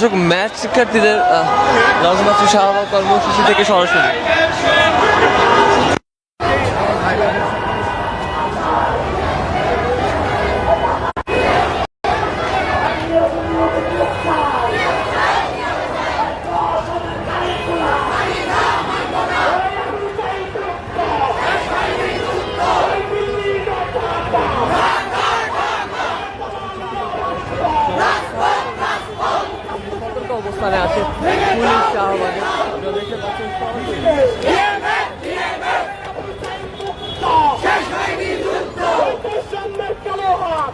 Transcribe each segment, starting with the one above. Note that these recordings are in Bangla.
দর্শক ম্যাথ শিক্ষার্থীদের রাজমাত্রী শাহবাগ কর্মসূচি থেকে সরাসরি। সামনের কালো হাত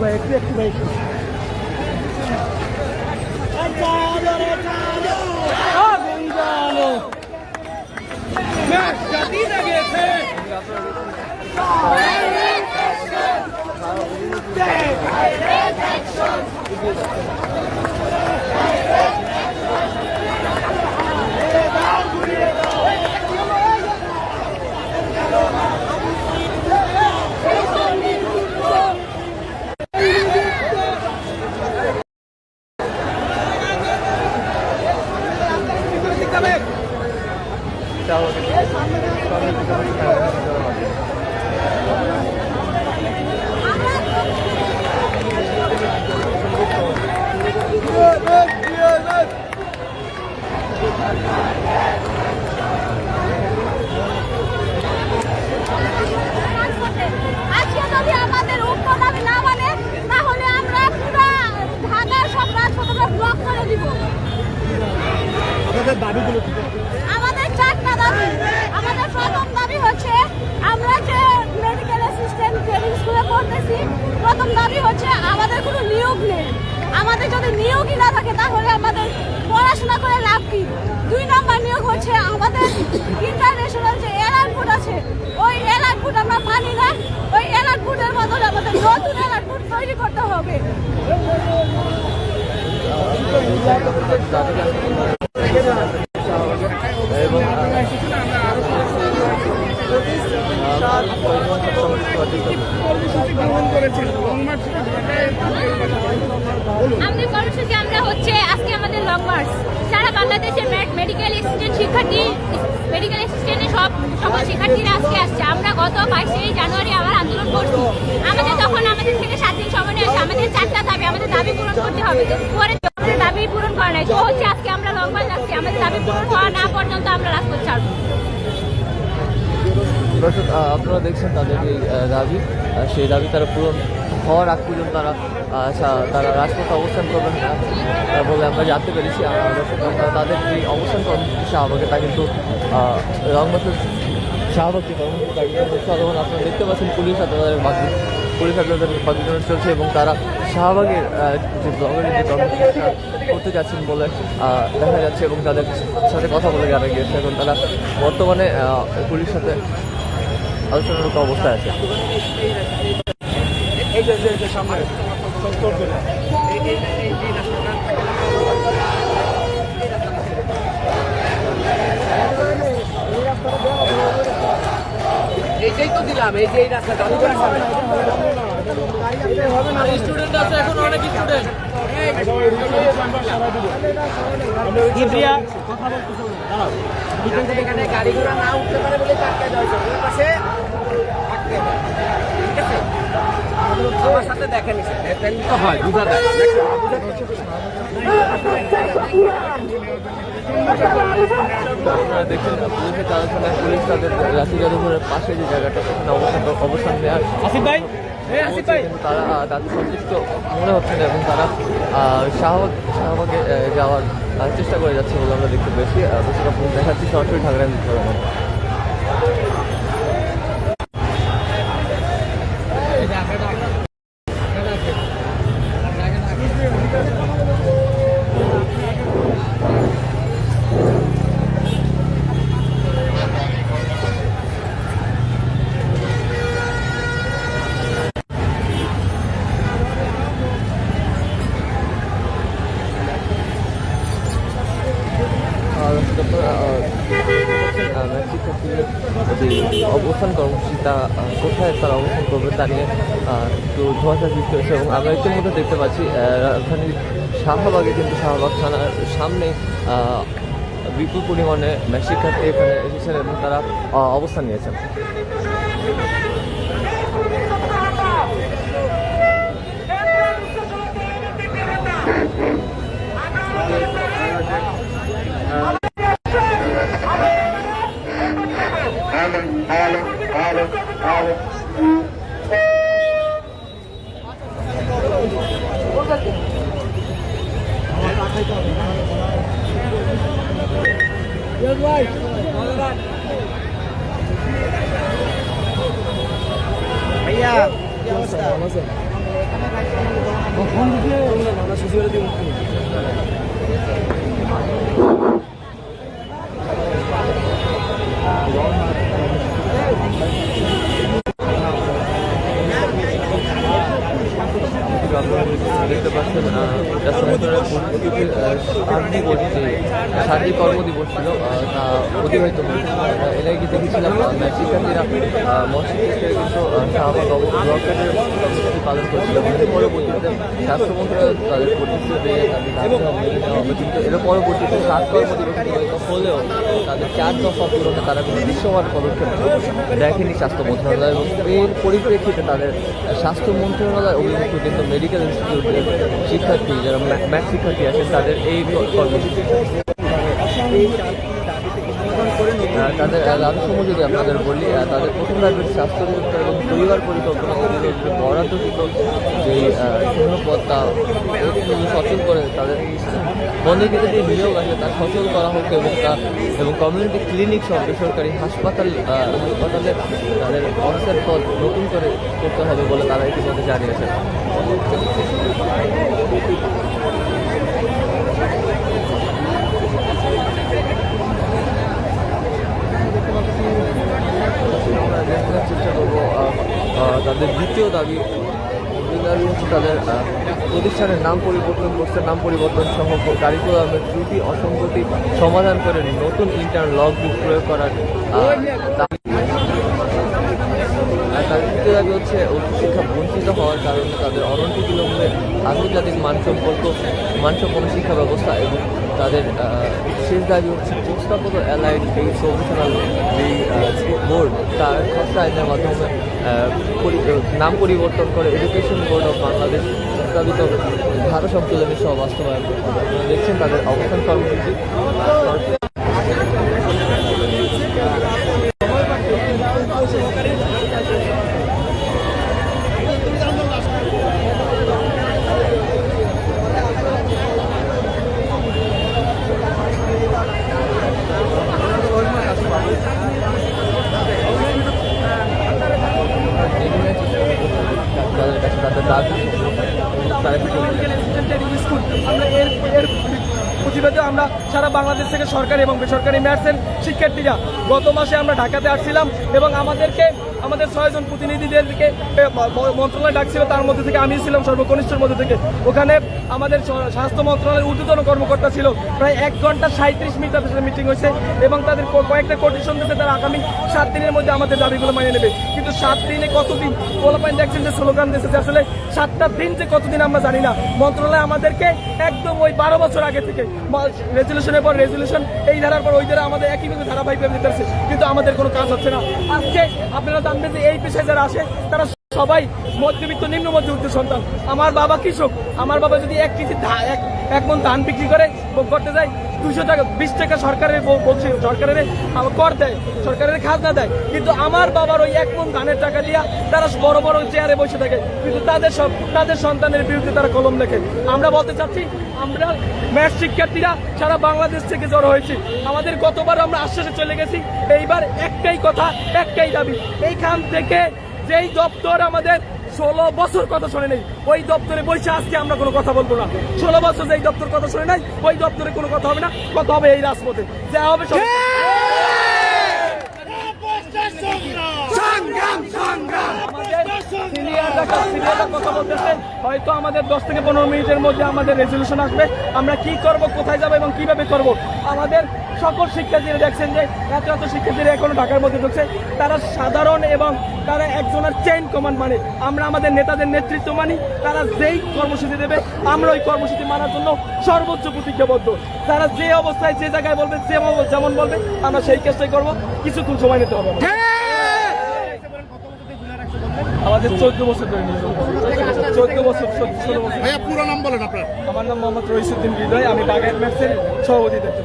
ভাই একটু একটু ভাই। আজকে যদি আমাদের উত্তর দাবি না মানে তাহলে আমরা পুরো ঢাকার সব রাজপথগুলো ব্লক করে দিব আমাদের চারটা দাবি আমাদের প্রথম দাবি হচ্ছে আমরা যে মেডিকেল অ্যাসিস্ট্যান্ট ট্রেনিং স্কুলে পড়তেছি প্রথম দাবি হচ্ছে আমাদের কোনো নিয়োগ নেই আমাদের যদি নিয়োগই না থাকে তাহলে আমাদের পড়াশোনা করে লাভ কি? দুই নম্বর নিয়োগ হচ্ছে আমাদের ইন্টারন্যাশনাল যে এয়ারলাইন ফুড আছে, ওই এয়ারলাইন ফুড আমরা মানি না। ওই এয়ারলাইন ফুডের বদলে আমাদের নতুন এয়ারলাইন ফুড তৈরি করতে হবে। আমরা হচ্ছে সারা বাংলাদেশের মেডিকেল শিক্ষার্থী মেডিকেল সব সকল শিক্ষার্থীরা আজকে আসছে। আমরা গত জানুয়ারি আন্দোলন করছি। আমাদের তখন আমাদের থেকে সাত দিন সময় আমাদের চারটা দাবি, আমাদের দাবি পূরণ করতে হবে। পরে আমাদের দাবি পূরণ করা নাই। তো হচ্ছে আজকে আমরা আমাদের দাবি পূরণ হওয়া না পর্যন্ত আমরা রাজপথ ছাড়বো। আপনারা দেখছেন তাদের দাবি। সেই দাবি তারা পূরণ হওয়ার আগ পর্যন্ত তারা তারা রাজপথে অবস্থান করবেন বলে আমরা জানতে পেরেছি। তাদের যে অবস্থান কর্মসূচি শাহবাগে তা কিন্তু রংবাসের শাহবাগ যে কর্মসূচি আপনারা দেখতে পাচ্ছেন পুলিশ হাতে তাদের বাকি পুলিশ হাতে তাদের বাকিজনের চলছে এবং তারা শাহবাগের যে ব্লগের যে কর্মসূচিটা করতে যাচ্ছেন বলে দেখা যাচ্ছে এবং তাদের সাথে কথা বলে জানা গিয়েছে এবং তারা বর্তমানে আহ, পুলিশের সাথে আলোচনারত অবস্থায় আছে। এই যে সামনে। করে এইটাই তো দিলাম এই যে এই রাস্তা স্টুডেন্ট আছে এখন অনেক স্টুডেন্ট এখানে গাড়ি ঘোড়া না উঠতে পারে বলে চারটে দেওয়া পাশে ঠিক আছে? আমার সাথে দেখেন তো হয় বুঝা যায় দেখছেন পুলিশের পুলিশ তাদের রাশি জাদুঘরের পাশে যে জায়গাটা সেখানে অবস্থান অবস্থান নেওয়ার আসিফ ভাই? এই আসিফ ভাই। কিন্তু তারা তাদের সন্তুষ্ট মনে হচ্ছে না এবং তারা শাহবাগ শাহবাগে যাওয়ার চেষ্টা করে যাচ্ছে বলে আমরা দেখতে পেয়েছি। আপনাদের দেখাচ্ছি সরাসরি ঢাকা ধোঁয়াশা সৃষ্টি হয়েছে এবং আমরা ইতিমধ্যে দেখতে পাচ্ছি রাজধানীর শাহবাগে কিন্তু শাহবাগ থানার সামনে বিপুল পরিমাণে শিক্ষার্থী এখানে এসেছেন এবং তারা অবস্থান নিয়েছেন। ভাইয়া এটা শান্তি করছে শান্তি কর্মদিবস ছিল তা অতিবাহিত আমরা এর দেখেছিলাম শিক্ষার্থীরা মসজিদ থেকে ব্লকের পালন করছিল পরবর্তীতে স্বাস্থ্য মন্ত্রণালয় তাদের পরিচিত এর পরবর্তীতে সাত কর্মদিবস হলেও তাদের চার দফা পূরণে তারা কোনো দৃশ্যমান পদক্ষেপ দেখেনি স্বাস্থ্য মন্ত্রণালয় এবং এর পরিপ্রেক্ষিতে তাদের স্বাস্থ্য মন্ত্রণালয় অভিমুখে কিন্তু মেডিকেল ইনস্টিটিউটের শিক্ষার্থী যারা ম্যাথ শিক্ষার্থী আছেন, তাদের এই কর্মসূচি। তাদের দাবিসমূহ যদি আপনাদের বলি তাদের প্রথম দাবি স্বাস্থ্য অধিদপ্তর এবং পরিবার পরিকল্পনা অধিদপ্তর বরাদ্দকৃত যে শূন্য পদটা সচল করে তাদের বন্ধকৃত যে নিয়োগ আছে তা সচল করা হোক এবং তা এবং কমিউনিটি ক্লিনিক সহ বেসরকারি হাসপাতাল হাসপাতালে তাদের অফিসের পদ নতুন করে করতে হবে বলে তারা ইতিমধ্যে জানিয়েছেন চেষ্টা করব তাদের দ্বিতীয় দাবি তাদের প্রতিষ্ঠানের নাম পরিবর্তন কোর্সের নাম পরিবর্তন সহ কারিকুলামের ত্রুটি অসংগতি সমাধান করে নতুন ইন্টার লগ বুক প্রয়োগ করার দাবি। হচ্ছে উচ্চশিক্ষা বঞ্চিত হওয়ার কারণে তাদের অনন্ত বিলম্বে আন্তর্জাতিক মানসম্পর্ক, মানসম্পন্ন শিক্ষা ব্যবস্থা এবং তাদের শেষ দাবি হচ্ছে প্রস্তাবিত অ্যালাইড এই প্রফেশনাল যেই বোর্ড, তার খসড়া আইনের মাধ্যমে নাম পরিবর্তন করে এডুকেশন বোর্ড অফ বাংলাদেশ প্রস্তাবিত ধারা সংশোধনের সহ বাস্তবায়ন করতে দেখছেন তাদের অবস্থান কর্মসূচি দাবি তারা কি বলছে? মেডিকেল অ্যাসিস্ট্যান্ট ট্রেনিং স্কুল আমরা এর এর প্রতিবাদে আমরা সারা বাংলাদেশ থেকে সরকারি এবং বেসরকারি ম্যাথসের শিক্ষার্থীরা গত মাসে আমরা ঢাকাতে আসছিলাম এবং আমাদেরকে, আমাদের ছয়জন প্রতিনিধিদেরকে মন্ত্রণালয় ডাকছিল, তার মধ্যে থেকে আমি ছিলাম সর্বকনিষ্ঠের মধ্যে থেকে। ওখানে আমাদের স্বাস্থ্য মন্ত্রণালয়ের ঊর্ধ্বতন কর্মকর্তা ছিল। প্রায় এক ঘণ্টা সাঁত্রিশ মিনিট তাদের সাথে মিটিং হয়েছে এবং তাদের কয়েকটা কন্ডিশন দিয়েছে, তারা আগামী সাত দিনের মধ্যে আমাদের দাবিগুলো মানিয়ে নেবে। কিন্তু সাত দিনে কতদিন? পোলাপাইন দেখছেন যে স্লোগান দিয়েছে যে আসলে সাতটা দিন যে কতদিন আমরা জানি না। মন্ত্রণালয় আমাদেরকে একদম ওই বারো বছর আগে থেকে রেজলিউশনের পর রেজলিউশন এই ধারার পর ওই ধারা আমাদের একইভাবে ধারাবাহিকভাবে দিতে আসছে কিন্তু আমাদের কোনো কাজ হচ্ছে না। আজকে আপনারা জানবেন যে এই পেশায় যারা আসে, তারা সবাই মধ্যবিত্ত নিম্ন মধ্যবিত্ত সন্তান। আমার বাবা কৃষক। আমার বাবা যদি এক কেজি এক মন ধান বিক্রি করে, ভোগ করতে যায় দুশো টাকা, বিশ টাকা সরকারের বল- বলছে, সরকারের কর দেয়, সরকারের খাজনা দেয়। কিন্তু আমার বাবার ওই এক মন ধানের টাকা দিয়া তারা বড় বড় চেয়ারে বসে থাকে। কিন্তু তাদের তাদের সন্তানের বিরুদ্ধে তারা কলম লেখে। আমরা বলতে চাচ্ছি, আমরা ম্যাথ শিক্ষার্থীরা সারা বাংলাদেশ থেকে জড়ো হয়েছি। আমাদের গতবার আমরা আশ্বাসে চলে গেছি, এইবার একটাই কথা, একটাই দাবি। এইখান থেকে যেই দপ্তর আমাদের ষোলো বছর কথা শুনে নাই। ওই দপ্তরে বসে আজকে আমরা কোনো কথা বলব না। ষোলো বছর যে এই দপ্তর কথা শুনে নাই, ওই দপ্তরে কোনো কথা হবে না। কথা হবে এই রাজপথে। যা হবে সব আমাদের সিনিয়ররা কথা বলতেছে। হয়তো আমাদের দশ থেকে পনেরো মিনিটের মধ্যে আমাদের রেজলিউশন আসবে। আমরা কি করব, কোথায় যাব এবং কীভাবে করব? আমাদের সকল শিক্ষার্থীরা দেখছেন যে এত এত শিক্ষার্থীরা এখনও ঢাকার মধ্যে ঢুকছে। তারা সাধারণ এবং তারা একজনের চেইন কমান্ড মানে। আমরা আমাদের নেতাদের নেতৃত্ব মানি। তারা যেই কর্মসূচি দেবে, আমরা ওই কর্মসূচি মানার জন্য সর্বোচ্চ প্রতিজ্ঞাবদ্ধ। তারা যে অবস্থায়, যে জায়গায় বলবে যে যেমন বলবে, আমরা সেই চেষ্টাই করব। কিছুক্ষণ সময় নিতে হবে। আমাদের। চোদ্দ বছর ধরে চোদ্দ বছর। ষোলো বছর। ভাইয়া পুরো নাম বলেন আপনার। আমার নাম মোহাম্মদ রইসুদ্দিন হৃদয় আমি বাগের ম্যাথসের সভাপতি দেখতে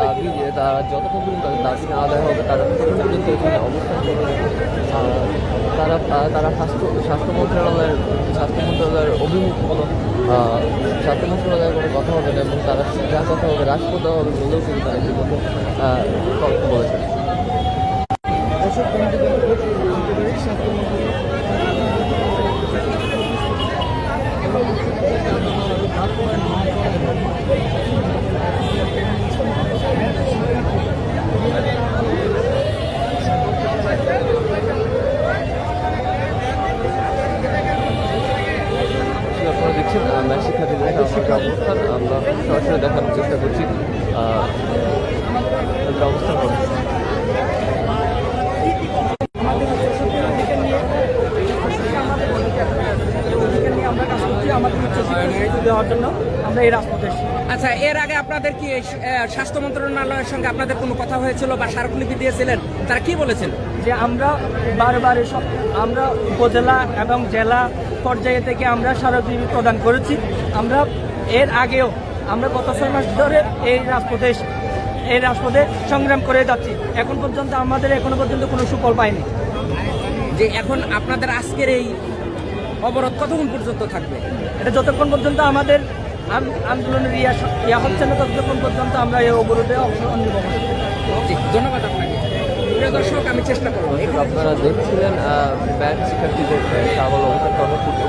দাবি যে তারা যতক্ষণ পর্যন্ত তাদের দাবি না আদায় হবে তারা ততক্ষণ পর্যন্ত এখানে অবস্থান করবে। তারা তারা স্বাস্থ্য স্বাস্থ্য মন্ত্রণালয়ের স্বাস্থ্য মন্ত্রণালয়ের অভিমুখ কোনো স্বাস্থ্য মন্ত্রণালয়ের কোনো কথা হবে না এবং তারা যা কথা হবে রাজপথ হবে বলেও কিন্তু তারা বলেছেন। আপনারা দেখছেন ম্যাচ শিক্ষার্থীদের সামনে অবস্থান আমরা সরাসরি দেখানোর চেষ্টা করছি আহ, তাদের অবস্থান করছি আমরা কাজ করছি আমাদের উচ্চশিক্ষা দেওয়ার জন্য আমরা এই রাজপথে। আচ্ছা এর আগে আপনাদের কি স্বাস্থ্য মন্ত্রণালয়ের সঙ্গে আপনাদের কোনো কথা হয়েছিল বা স্মারকলিপি দিয়েছিলেন? তারা কি বলেছেন? যে আমরা বারবার এসব আমরা উপজেলা এবং জেলা পর্যায়ে থেকে আমরা স্মারকলিপি প্রদান করেছি। আমরা এর আগেও আমরা গত ছয় মাস ধরে এই রাজপথে এই রাজপথে সংগ্রাম করে যাচ্ছি। এখন পর্যন্ত আমাদের এখনও পর্যন্ত কোনো সুফল পাইনি। যে এখন আপনাদের আজকের এই অবরোধ কতক্ষণ পর্যন্ত থাকবে? এটা যতক্ষণ পর্যন্ত আমাদের আন্দোলনের ইয়া ইয়া হচ্ছে না ততক্ষণ পর্যন্ত আমরা এই অবরোধে অংশগ্রহণ নেব ধন্যবাদ আপনাকে। প্রিয় দর্শক আমি চেষ্টা করব। আপনারা দেখছিলেন ব্যাংক শিক্ষার্থীদের সাবল অবস্থান কর্মসূচি